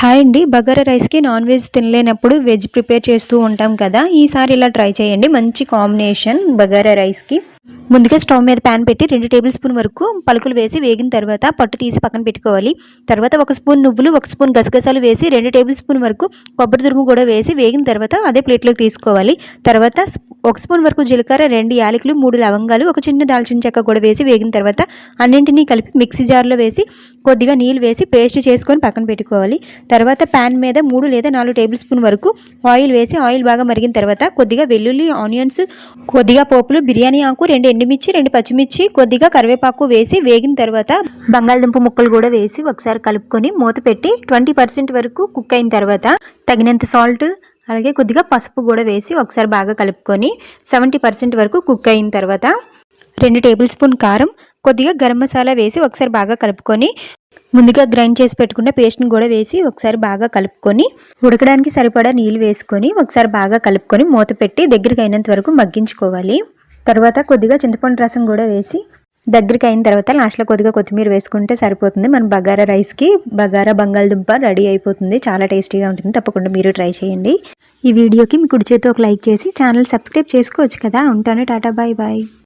Hi అండి. బగారా రైస్కి non veg తినలేనప్పుడు వెజ్ ప్రిపేర్ చేస్తూ ఉంటాం కదా. ఈసారి ఇలా ట్రై చేయండి. మంచి కాంబినేషన్ బగారా రైస్కి. ముందుగా స్టవ్ మీద ప్యాన్ పెట్టి రెండు టేబుల్ స్పూన్ వరకు పలుకులు వేసి వేగిన తర్వాత పట్టు తీసి పక్కన పెట్టుకోవాలి. తర్వాత ఒక స్పూన్ నువ్వులు ఒక స్పూన్ గసగసాలు వేసి రెండు టేబుల్ స్పూన్ వరకు కొబ్బరి తురుము కూడా వేసి వేగిన తర్వాత అదే ప్లేట్లోకి తీసుకోవాలి. తర్వాత ఒక స్పూన్ వరకు జీలకర్ర రెండు యాలకులు మూడు లవంగాలు ఒక చిన్న దాల్చిన చెక్క కూడా వేసి వేగిన తర్వాత అన్నింటినీ కలిపి మిక్సీ జార్లో వేసి కొద్దిగా నీళ్ళు వేసి పేస్ట్ చేసుకొని పక్కన పెట్టుకోవాలి. తర్వాత ప్యాన్ మీద మూడు లేదా నాలుగు టేబుల్ స్పూన్ వరకు ఆయిల్ వేసి ఆయిల్ బాగా మరిగిన తర్వాత కొద్దిగా వెల్లుల్లి ఆనియన్స్ కొద్దిగా పోపులు బిర్యానీ ఆకు రెండు ఎండుమిర్చి రెండు పచ్చిమిర్చి కొద్దిగా కరివేపాకు వేసి వేగిన తర్వాత బంగాళదుంప ముక్కలు కూడా వేసి ఒకసారి కలుపుకొని మూత పెట్టి ట్వంటీ పర్సెంట్ వరకు కుక్ అయిన తర్వాత తగినంత సాల్ట్ అలాగే కొద్దిగా పసుపు కూడా వేసి ఒకసారి బాగా కలుపుకొని సెవెంటీ పర్సెంట్ వరకు కుక్ అయిన తర్వాత రెండు టేబుల్ స్పూన్ కారం కొద్దిగా గరం మసాలా వేసి ఒకసారి బాగా కలుపుకొని ముందుగా గ్రైండ్ చేసి పెట్టుకున్న పేస్ట్ని కూడా వేసి ఒకసారి బాగా కలుపుకొని ఉడకడానికి సరిపడా నీళ్ళు వేసుకొని ఒకసారి బాగా కలుపుకొని మూత పెట్టి దగ్గరికి అయినంత వరకు మగ్గించుకోవాలి. తర్వాత కొద్దిగా చింతపండు రసం కూడా వేసి దగ్గరికి అయిన తర్వాత లాస్ట్లో కొద్దిగా కొత్తిమీర వేసుకుంటే సరిపోతుంది. మన బగారా రైస్కి బగారా బంగాళదుంప రెడీ అయిపోతుంది. చాలా టేస్టీగా ఉంటుంది. తప్పకుండా మీరు ట్రై చేయండి. ఈ వీడియోకి మీ కుడి చేతి ఒక లైక్ చేసి ఛానల్ సబ్స్క్రైబ్ చేసుకోవచ్చు కదా. ఉంటాను. Tata bye bye.